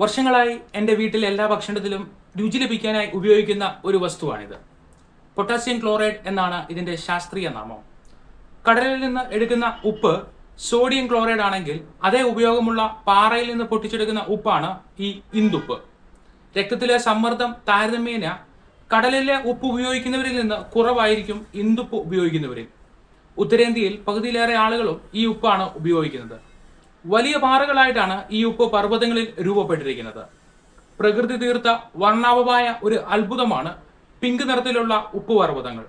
വർഷങ്ങളായി എന്റെ വീട്ടിൽ എല്ലാ ഭക്ഷണത്തിലും രുചി ലഭിക്കാനായി ഉപയോഗിക്കുന്ന ഒരു വസ്തുവാണിത്. പൊട്ടാസ്യം ക്ലോറൈഡ് എന്നാണ് ഇതിന്റെ ശാസ്ത്രീയ നാമം. കടലിൽ നിന്ന് എടുക്കുന്ന ഉപ്പ് സോഡിയം ക്ലോറൈഡ് ആണെങ്കിൽ അതേ ഉപയോഗമുള്ള പാറയിൽ നിന്ന് പൊട്ടിച്ചെടുക്കുന്ന ഉപ്പാണ് ഈ ഇന്ദുപ്പ് രക്തത്തിലെ സമ്മർദ്ദം താരതമ്യേന കടലിലെ ഉപ്പ് ഉപയോഗിക്കുന്നവരിൽ നിന്ന് കുറവായിരിക്കും ഇന്ദുപ്പ് ഉപയോഗിക്കുന്നവരിൽ. ഉത്തരേന്ത്യയിൽ പകുതിയിലേറെ ആളുകളും ഈ ഉപ്പാണ് ഉപയോഗിക്കുന്നത്. വലിയ പാറകളായിട്ടാണ് ഈ ഉപ്പ് പർവതങ്ങളിൽ രൂപപ്പെട്ടിരിക്കുന്നത്. പ്രകൃതി തീർത്ത വർണാവമായ ഒരു അത്ഭുതമാണ് പിങ്ക് നിറത്തിലുള്ള ഉപ്പ് പർവതങ്ങൾ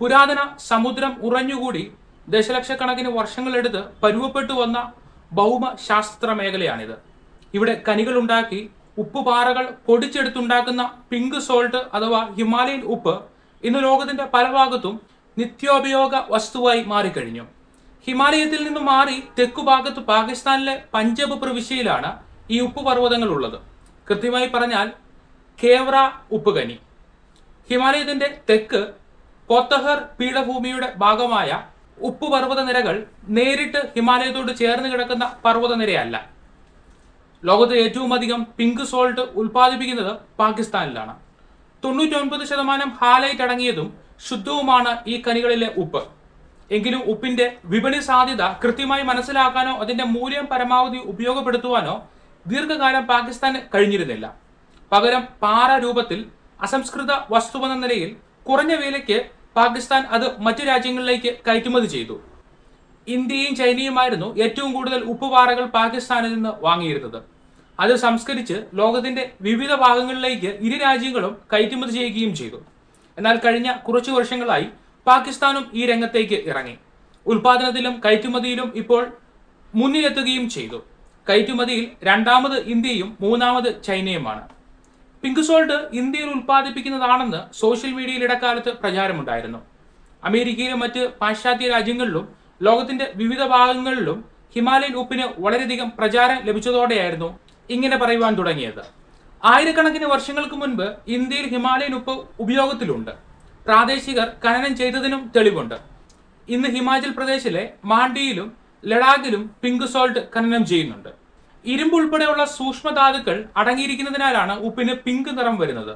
പുരാതന സമുദ്രം ഉറഞ്ഞുകൂടി ദശലക്ഷക്കണക്കിന് വർഷങ്ങളെടുത്ത് പരുവപ്പെട്ടു വന്ന ഭൗമശാസ്ത്ര മേഖലയാണിത്. ഇവിടെ കനികൾ ഉണ്ടാക്കി ഉപ്പുപാറകൾ പൊടിച്ചെടുത്തുണ്ടാക്കുന്ന പിങ്ക് സോൾട്ട് അഥവാ ഹിമാലയൻ ഉപ്പ് ഇന്ന് ലോകത്തിന്റെ പല ഭാഗത്തും നിത്യോപയോഗ വസ്തുവായി മാറിക്കഴിഞ്ഞു. ഹിമാലയത്തിൽ നിന്ന് മാറി തെക്കു ഭാഗത്ത് പാകിസ്ഥാനിലെ പഞ്ചാബ് പ്രവിശ്യയിലാണ് ഈ ഉപ്പ് പർവതങ്ങൾ ഉള്ളത് കൃത്യമായി പറഞ്ഞാൽ കേവ്ര ഉപ്പുകനി. ഹിമാലയത്തിന്റെ തെക്ക് കോത്തഹർ പീഠഭൂമിയുടെ ഭാഗമായ ഉപ്പ് പർവത നിരകൾ നേരിട്ട് ഹിമാലയത്തോട് ചേർന്ന് കിടക്കുന്ന പർവത നിരയല്ല ലോകത്ത് ഏറ്റവും അധികം പിങ്ക് സോൾട്ട് ഉൽപ്പാദിപ്പിക്കുന്നത് പാകിസ്ഥാനിലാണ്. തൊണ്ണൂറ്റൊൻപത് ശതമാനം ഹാലൈറ്റ് അടങ്ങിയതും ശുദ്ധവുമാണ് ഈ കനികളിലെ ഉപ്പ്. എങ്കിലും ഉപ്പിന്റെ വിപണി സാധ്യത കൃത്യമായി മനസ്സിലാക്കാനോ അതിന്റെ മൂല്യം പരമാവധി ഉപയോഗപ്പെടുത്തുവാനോ ദീർഘകാലം പാകിസ്ഥാന് കഴിഞ്ഞിരുന്നില്ല. പകരം പാറ രൂപത്തിൽ അസംസ്കൃത വസ്തുവെന്ന നിലയിൽ കുറഞ്ഞ വിലയ്ക്ക് പാകിസ്ഥാൻ അത് മറ്റു രാജ്യങ്ങളിലേക്ക് കയറ്റുമതി ചെയ്തു. ഇന്ത്യയും ചൈനയുമായിരുന്നു ഏറ്റവും കൂടുതൽ ഉപ്പുപാറകൾ പാകിസ്ഥാനിൽ നിന്ന് വാങ്ങിയിരുന്നത്. അത് സംസ്കരിച്ച് ലോകത്തിന്റെ വിവിധ ഭാഗങ്ങളിലേക്ക് ഇരു രാജ്യങ്ങളും കയറ്റുമതി ചെയ്യുകയും ചെയ്തു. എന്നാൽ കഴിഞ്ഞ കുറച്ചു വർഷങ്ങളായി പാകിസ്ഥാനും ഈ രംഗത്തേക്ക് ഇറങ്ങി. ഉൽപാദനത്തിലും കയറ്റുമതിയിലും ഇപ്പോൾ മുന്നിലെത്തുകയും ചെയ്തു. കയറ്റുമതിയിൽ രണ്ടാമത് ഇന്ത്യയും മൂന്നാമത് ചൈനയുമാണ്. പിങ്ക് സോൾട്ട് ഇന്ത്യയിൽ ഉൽപ്പാദിപ്പിക്കുന്നതാണെന്ന് സോഷ്യൽ മീഡിയയിൽ ഇടക്കാലത്ത് പ്രചാരമുണ്ടായിരുന്നു. അമേരിക്കയിലും മറ്റ് പാശ്ചാത്യ രാജ്യങ്ങളിലും ലോകത്തിന്റെ വിവിധ ഭാഗങ്ങളിലും ഹിമാലയൻ ഉപ്പിന് വളരെയധികം പ്രചാരം ലഭിച്ചതോടെയായിരുന്നു ഇങ്ങനെ പറയുവാൻ തുടങ്ങിയത്. ആയിരക്കണക്കിന് വർഷങ്ങൾക്ക് മുൻപ് ഇന്ത്യയിൽ ഹിമാലയൻ ഉപ്പ് ഉപയോഗത്തിലുണ്ട്. പ്രാദേശികർ ഖനനം ചെയ്തതിനും തെളിവുണ്ട്. ഇന്ന് ഹിമാചൽ പ്രദേശിലെ മാണ്ടിയിലും ലഡാക്കിലും പിങ്ക് സോൾട്ട് ഖനനം ചെയ്യുന്നുണ്ട്. ഇരുമ്പ് ഉൾപ്പെടെയുള്ള സൂക്ഷ്മധാതുക്കൾ അടങ്ങിയിരിക്കുന്നതിനാലാണ് ഉപ്പിന് പിങ്ക് നിറം വരുന്നത്.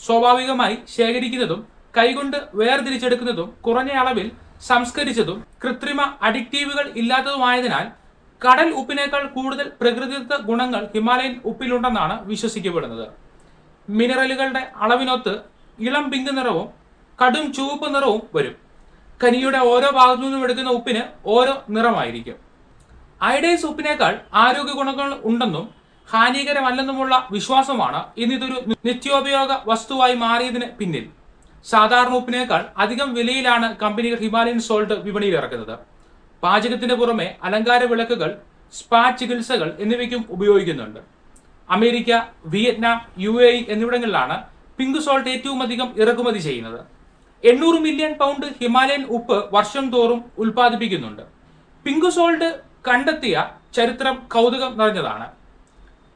സ്വാഭാവികമായി ശേഖരിക്കുന്നതും കൈകൊണ്ട് വേർതിരിച്ചെടുക്കുന്നതും കുറഞ്ഞ അളവിൽ സംസ്കരിച്ചതും കൃത്രിമ അഡിക്റ്റീവുകൾ ഇല്ലാത്തതുമായതിനാൽ കടൽ ഉപ്പിനേക്കാൾ കൂടുതൽ പ്രകൃതിദത്ത ഗുണങ്ങൾ ഹിമാലയൻ ഉപ്പിലുണ്ടെന്നാണ് വിശ്വസിക്കപ്പെടുന്നത്. മിനറലുകളുടെ അളവിനൊത്ത് ഇളം പിങ്ക് നിറവും കടും ചുവപ്പ് നിറവും വരും. കനിയുടെ ഓരോ ഭാഗത്തു നിന്നും എടുക്കുന്ന ഉപ്പിന് ഓരോ നിറമായിരിക്കും. അയഡൈസ് ഉപ്പിനേക്കാൾ ആരോഗ്യ ഗുണങ്ങൾ ഉണ്ടെന്നും ഹാനികരമല്ലെന്നുമുള്ള വിശ്വാസമാണ് ഇന്നിതൊരു നിത്യോപയോഗ വസ്തുവായി മാറിയതിന് പിന്നിൽ. സാധാരണ ഉപ്പിനേക്കാൾ അധികം വിലയിലാണ് കമ്പനികൾ ഹിമാലയൻ സോൾട്ട് വിപണിയിൽ ഇറക്കുന്നത്. പാചകത്തിന് പുറമെ അലങ്കാര വിളക്കുകൾ സ്പാ ചികിത്സകൾ എന്നിവയ്ക്കും ഉപയോഗിക്കുന്നുണ്ട്. അമേരിക്ക വിയറ്റ്നാം യു എന്നിവിടങ്ങളിലാണ് പിങ്ക് സോൾട്ട് ഏറ്റവും അധികം ഇറക്കുമതി ചെയ്യുന്നത്. എണ്ണൂറ് മില്യൺ പൗണ്ട് ഹിമാലയൻ ഉപ്പ് വർഷം തോറും ഉൽപ്പാദിപ്പിക്കുന്നുണ്ട്. പിങ്കുസോൾഡ് കണ്ടെത്തിയ ചരിത്രം കൗതുകം നിറഞ്ഞതാണ്.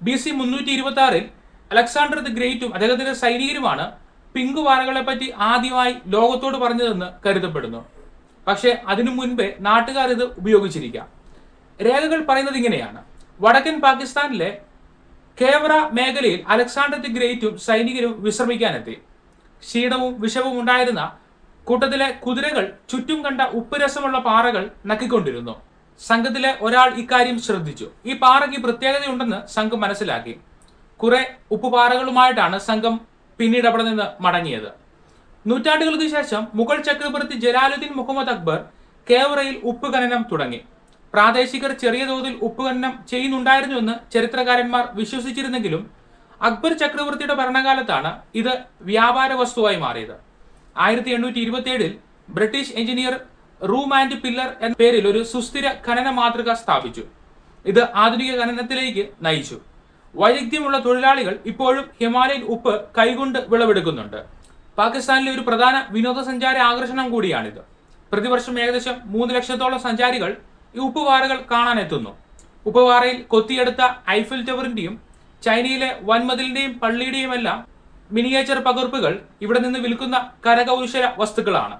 ബി സി മുന്നൂറ്റി ഇരുപത്തി ആറിൽ അലക്സാണ്ടർ ദി ഗ്രേറ്റും അദ്ദേഹത്തിന്റെ സൈനികരുമാണ് പിങ്ക് പാറകളെ പറ്റി ആദ്യമായി ലോകത്തോട് പറഞ്ഞതെന്ന് കരുതപ്പെടുന്നു. പക്ഷേ അതിനു മുൻപേ നാട്ടുകാർ ഇത് ഉപയോഗിച്ചിരിക്കാം. രേഖകൾ പറയുന്നത് ഇങ്ങനെയാണ്. വടക്കൻ പാകിസ്ഥാനിലെ കേവറ മേഖലയിൽ അലക്സാണ്ടർ ദി ഗ്രേറ്റും സൈനികരും വിശ്രമിക്കാനെത്തി. ക്ഷീണവും വിഷവും ഉണ്ടായിരുന്ന കൂട്ടത്തിലെ കുതിരകൾ ചുറ്റും കണ്ട ഉപ്പുരസമുള്ള പാറകൾ നക്കിക്കൊണ്ടിരുന്നു. സംഘത്തിലെ ഒരാൾ ഇക്കാര്യം ശ്രദ്ധിച്ചു. ഈ പാറയ്ക്ക് പ്രത്യേകതയുണ്ടെന്ന് സംഘം മനസ്സിലാക്കി. കുറെ ഉപ്പുപാറകളുമായിട്ടാണ് സംഘം പിന്നീട് അവിടെ നിന്ന് മടങ്ങിയത്. നൂറ്റാണ്ടുകൾക്ക് ശേഷം മുഗൾ ചക്രവർത്തി ജലാലുദ്ദീൻ മുഹമ്മദ് അക്ബർ കേവറയിൽ ഉപ്പ് ഖനനം തുടങ്ങി. പ്രാദേശികർ ചെറിയ തോതിൽ ഉപ്പ് ഖനനം ചെയ്യുന്നുണ്ടായിരുന്നുവെന്ന് ചരിത്രകാരന്മാർ വിശ്വസിച്ചിരുന്നെങ്കിലും അക്ബർ ചക്രവർത്തിയുടെ ഭരണകാലത്താണ് ഇത് വ്യാപാര വസ്തുവായി മാറിയത്. ആയിരത്തി എണ്ണൂറ്റി ഇരുപത്തി ഏഴിൽ British engineer room and pillar എന്ന പേരിൽ ഒരു സുസ്ഥിര ഖനന മാതൃക സ്ഥാപിച്ചു. ഇത് ആധുനിക ഖനനത്തിലേക്ക് നയിച്ചു. വൈദഗ്ധ്യമുള്ള തൊഴിലാളികൾ ഇപ്പോഴും ഹിമാലയൻ ഉപ്പ് കൈകൊണ്ട് വിളവെടുക്കുന്നുണ്ട്. പാകിസ്ഥാനിലെ ഒരു പ്രധാന വിനോദസഞ്ചാര ആകർഷണം കൂടിയാണിത്. പ്രതിവർഷം ഏകദേശം മൂന്ന് ലക്ഷത്തോളം സഞ്ചാരികൾ ഈ ഉപ്പുപാറകൾ കാണാനെത്തുന്നു. ഉപ്പുപാറയിൽ കൊത്തിയെടുത്ത ഐഫിൽ ടവറിന്റെയും ചൈനയിലെ വൻമതിലിന്റെയും പള്ളിയുടെയുമെല്ലാം മിനിയേച്ചർ പകർപ്പുകൾ ഇവിടെ നിന്ന് വിൽക്കുന്ന കരകൗശല വസ്തുക്കളാണ്.